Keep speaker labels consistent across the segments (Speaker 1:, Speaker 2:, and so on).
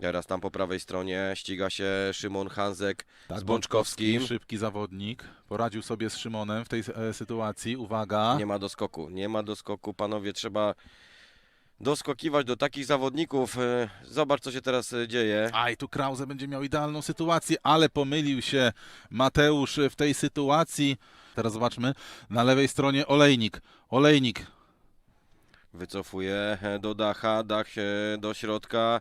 Speaker 1: Teraz tam po prawej stronie ściga się Szymon Hanzek
Speaker 2: Tak,
Speaker 1: z Bączkowskim.
Speaker 2: Szybki zawodnik. Poradził sobie z Szymonem w tej e, sytuacji. Uwaga.
Speaker 1: Nie ma doskoku, nie ma doskoku. Panowie, trzeba doskokiwać do takich zawodników. E, Zobacz, co się teraz e, dzieje.
Speaker 2: Aj, tu Krause będzie miał idealną sytuację, ale pomylił się Mateusz w tej sytuacji. Teraz zobaczmy. Na lewej stronie Olejnik. Olejnik.
Speaker 1: Wycofuje e, do Dacha, Dach e, do środka,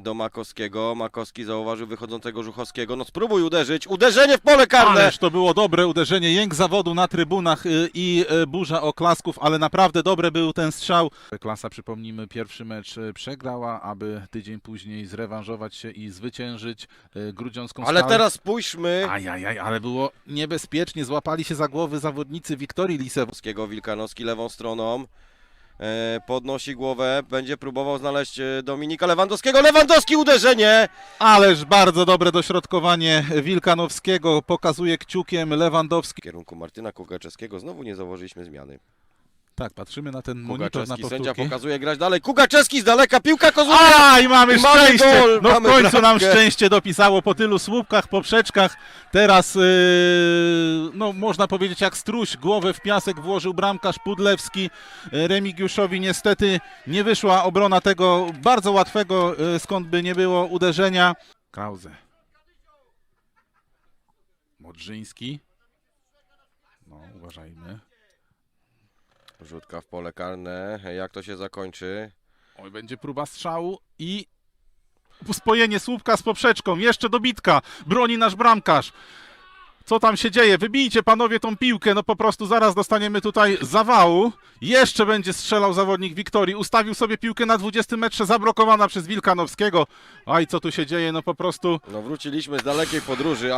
Speaker 1: do Makowskiego. Makowski zauważył wychodzącego Żuchowskiego. No spróbuj uderzyć. Uderzenie w pole karne!
Speaker 2: Ależ to było dobre uderzenie, jęk zawodu na trybunach y, i y, burza oklasków, ale naprawdę dobre był ten strzał. Klasa, przypomnijmy, pierwszy mecz y, przegrała, aby tydzień później zrewanżować się i zwyciężyć grudziącką
Speaker 1: Ale teraz spójrzmy.
Speaker 2: Ajajaj, ale było niebezpiecznie, złapali się za głowy zawodnicy Wiktorii Lisew.
Speaker 1: Polskiego Wilkanowski lewą stroną. E, podnosi głowę, będzie próbował znaleźć e, Dominika Lewandowskiego. Lewandowski uderzenie!
Speaker 2: Ależ bardzo dobre dośrodkowanie Wilkanowskiego, pokazuje kciukiem Lewandowski.
Speaker 1: W kierunku Martyna Kugaczewskiego znowu nie założyliśmy zmiany.
Speaker 2: Tak, patrzymy na ten monitor na
Speaker 1: Kugaczewski, sędzia
Speaker 2: powtórki.
Speaker 1: pokazuje grać dalej. Kugaczewski z daleka, piłka kozłowia!
Speaker 2: A, i mamy
Speaker 1: mamy
Speaker 2: szczęście!
Speaker 1: gol,
Speaker 2: no w
Speaker 1: mamy
Speaker 2: końcu nam
Speaker 1: bramkę.
Speaker 2: szczęście dopisało po tylu słupkach, poprzeczkach. Teraz, yy, no można powiedzieć jak struś, głowę w piasek włożył bramkarz Pudlewski. Yy, Remigiuszowi niestety nie wyszła obrona tego bardzo łatwego, yy, skąd by nie było uderzenia. Krause. Modrzyński. No, uważajmy.
Speaker 1: Rzutka w pole karne. Jak to się zakończy?
Speaker 2: Oj, będzie próba strzału i spojenie słupka z poprzeczką. Jeszcze dobitka. Broni nasz bramkarz. Co tam się dzieje? Wybijcie panowie tą piłkę. No po prostu zaraz dostaniemy tutaj zawału. Jeszcze będzie strzelał zawodnik Wiktorii. Ustawił sobie piłkę na 20 metrze, zablokowana przez Wilkanowskiego. Aj, co tu się dzieje? No po prostu
Speaker 1: No wróciliśmy z dalekiej podróży,